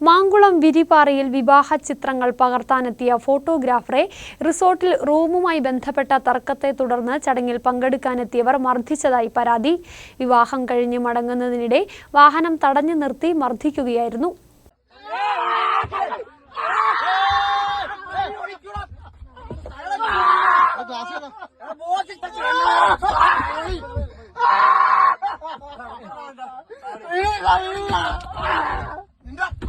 മാങ്കുളം വിരിപാറയിൽ വിവാഹ ചിത്രങ്ങൾ പകർത്താനെത്തിയ ഫോട്ടോഗ്രാഫറെ റിസോർട്ടിൽ റൂമുമായി ബന്ധപ്പെട്ട തർക്കത്തെ തുടർന്ന് ചടങ്ങിൽ പങ്കെടുക്കാനെത്തിയവർ മർദ്ദിച്ചതായി പരാതി വിവാഹം കഴിഞ്ഞ് മടങ്ങുന്നതിനിടെ വാഹനം തടഞ്ഞു നിർത്തി മർദ്ദിക്കുകയായിരുന്നു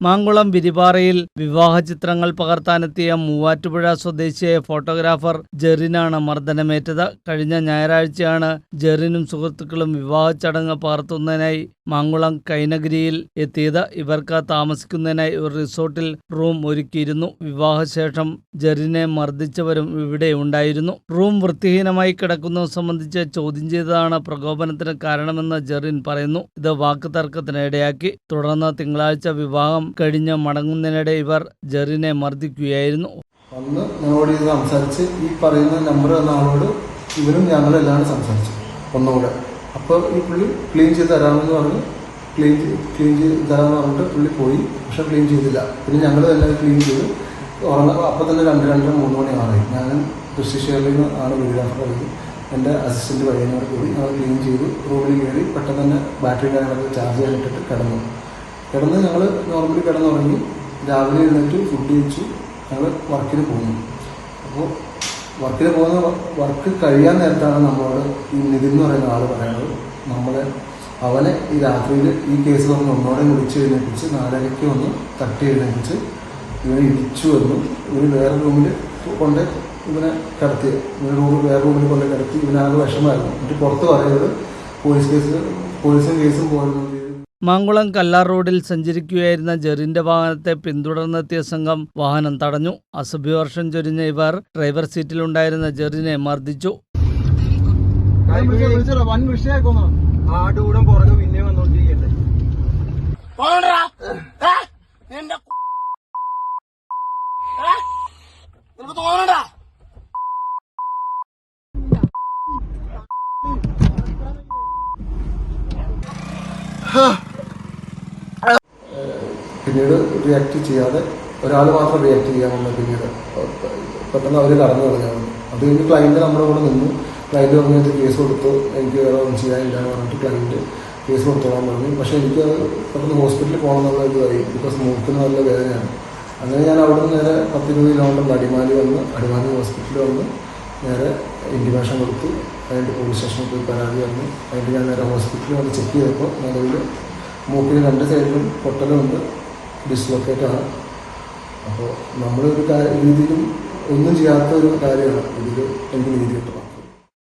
മാങ്കുളം വിരിപാറയിൽ വിവാഹ ചിത്രങ്ങൾ പകർത്താനെത്തിയ മൂവാറ്റുപുഴ സ്വദേശിയായ ഫോട്ടോഗ്രാഫർ ജെറിനാണ് മർദ്ദനമേറ്റത്. കഴിഞ്ഞ ഞായറാഴ്ചയാണ് ജെറിനും സുഹൃത്തുക്കളും വിവാഹ ചടങ്ങ് പകർത്തുന്നതിനായി മാങ്കുളം കൈനഗിരിയിൽ എത്തിയത്. ഇവർക്ക് താമസിക്കുന്നതിനായി ഒരു റിസോർട്ടിൽ റൂം ഒരുക്കിയിരുന്നു. വിവാഹശേഷം ജറിനെ മർദ്ദിച്ചവരും ഇവിടെ ഉണ്ടായിരുന്നു. റൂം വൃത്തിഹീനമായി കിടക്കുന്നത് സംബന്ധിച്ച് ചോദ്യം ചെയ്തതാണ് പ്രകോപനത്തിന് കാരണമെന്ന് ജെറിൻ പറയുന്നു. ഇത് വാക്ക് ഇടയാക്കി തുടർന്ന് തിങ്കളാഴ്ച വിവാഹം കഴിഞ്ഞ് മടങ്ങുന്നതിനിടെ ഇവർ ജെറിനെ മർദ്ദിക്കുകയായിരുന്നു. വന്ന് ഞങ്ങളോട് ഇത് സംസാരിച്ച് ഈ പറയുന്ന നമ്പർ തന്ന ആളോട് ഇവരും ഞങ്ങളെല്ലാം സംസാരിച്ചു. ഒന്നുകൂടെ. അപ്പോൾ ഈ പുള്ളി ക്ലീൻ ചെയ്ത് തരാമെന്ന് പറഞ്ഞ്. ക്ലീൻ ക്ലീൻ ചെയ്ത് തരാമെന്ന് പറഞ്ഞിട്ട് പുള്ളി പോയി. പക്ഷെ ക്ലീൻ ചെയ്തില്ല. പിന്നെ ഞങ്ങൾ തന്നെ ക്ലീൻ ചെയ്ത്. ഉറങ്ങ അപ്പോൾ തന്നെ രണ്ട് രണ്ടര മൂന്ന് മണി ആറായി. ഞാൻ കൃഷിശേഖരിൽ നിന്ന് ആണ് കഴിഞ്ഞ് എന്റെ അസിസ്റ്റന്റ് പയ്യനോട് കൂടി ഞങ്ങൾ ക്ലീൻ ചെയ്ത്. റൂമിൽ കയറി പെട്ടെന്ന് തന്നെ ബാറ്ററി കാര്യങ്ങളൊക്കെ ചാർജ് ചെയ്യാനിട്ടിട്ട് കിടന്നു. കിടന്ന് ഞങ്ങൾ നോർമലി കിടന്നുറങ്ങി. രാവിലെ എഴുന്നേറ്റ് ഫുഡ് കഴിച്ചു. ഞങ്ങൾ വർക്കിന് പോകുന്നു അപ്പോൾ വർക്കിന് പോകുന്ന വർക്ക് കഴിയാൻ നേരത്താണ് നമ്മളോട് ഈ നിതിൻ എന്ന് പറയുന്ന ആൾ പറയുന്നത്. നമ്മളെ അവനെ ഈ രാത്രിയിൽ ഈ കേസ് വന്ന് ഒന്നോടെ വിളിച്ച് എഴുന്നേൽപ്പിച്ച് നാലരയ്ക്ക് വന്ന് തട്ടി എഴുന്നേൽപ്പിച്ച് ഇവനെ ഇടിച്ചു എന്നും ഇവന് വേറെ റൂമിൽ കൊണ്ട് ഇവനെ കിടത്തി ഇവനെ റൂമിൽ വേറെ റൂമിൽ കൊണ്ട് കിടത്തി ഇവനാകെ വിഷമമായിരുന്നു. എന്നിട്ട് പുറത്ത് പറയുന്നത് പോലീസ് കേസ് പോലീസും കേസും പോയിരുന്നു മാങ്കുളം കല്ലാർ റോഡിൽ സഞ്ചരിക്കുകയായിരുന്ന ജെറിന്റെ വാഹനത്തെ പിന്തുടർന്നെത്തിയ സംഘം വാഹനം തടഞ്ഞു. അസഭ്യവർഷം ചൊരിഞ്ഞ ഇവർ ഡ്രൈവർ സീറ്റിലുണ്ടായിരുന്ന ജെറിനെ മർദ്ദിച്ചു. വൻ പിന്നീട് റിയാക്ട് ചെയ്യാതെ ഒരാൾ മാത്രം റിയാക്ട് ചെയ്യാമെന്ന് പിന്നീട് പെട്ടെന്ന് അവർ കടന്നു കളഞ്ഞാണ് അത് കഴിഞ്ഞ് ക്ലയന്റ് നമ്മുടെ കൂടെ നിന്നു. ക്ലയന്റ് പറഞ്ഞിട്ട് കേസ് കൊടുത്തു. എനിക്ക് വേറെ ഒന്നും ചെയ്യാനില്ല എന്ന് പറഞ്ഞിട്ട് ക്ലയന്റ് കേസ് കൊടുത്തോളാൻ പറഞ്ഞു. പക്ഷേ എനിക്ക് അത് പെട്ടെന്ന് ഹോസ്പിറ്റലിൽ പോകണം എന്നുള്ള ഇതായി. ബിക്കോസ് മൂക്കിന് നല്ല വേദനയാണ്. അങ്ങനെ ഞാൻ അവിടെ നിന്ന് നേരെ പത്തിരുപത് കിലോമീറ്റർ അടിമാലി വന്ന് അടിമാലി ഹോസ്പിറ്റലിൽ വന്ന് നേരെ ഇന്റിമേഷൻ കൊടുത്തു. അതിന്റെ പോലീസ് സ്റ്റേഷനിൽ പോയി പരാതി വന്നു. അതിന്റെ ഞാൻ നേരെ ഹോസ്പിറ്റലിൽ വന്ന് ചെക്ക് ചെയ്തപ്പോൾ നിലവിൽ മൂക്കിന് രണ്ട് സൈഡിലും പൊട്ടലുണ്ട്. ഡിസ്ലൊക്കേറ്റ് ആണ്. അപ്പോൾ നമ്മളൊരു രീതിയിലും ഒന്നും ചെയ്യാത്ത ഒരു കാര്യമാണ്. ഇതിൽ എനിക്ക് നീതി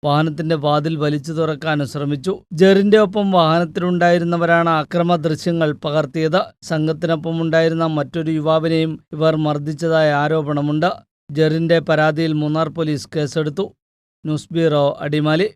വാഹനത്തിന്റെ വാതിൽ വലിച്ചു തുറക്കാൻ ശ്രമിച്ചു. ജെറിന്റെ ഒപ്പം വാഹനത്തിലുണ്ടായിരുന്നവരാണ് അക്രമ ദൃശ്യങ്ങൾ പകർത്തിയത്. സംഘത്തിനൊപ്പം ഉണ്ടായിരുന്ന മറ്റൊരു യുവാവിനെയും ഇവർ മർദ്ദിച്ചതായ ആരോപണമുണ്ട്. ജെറിന്റെ പരാതിയിൽ മൂന്നാർ പോലീസ് കേസെടുത്തു. News bureau Adimali.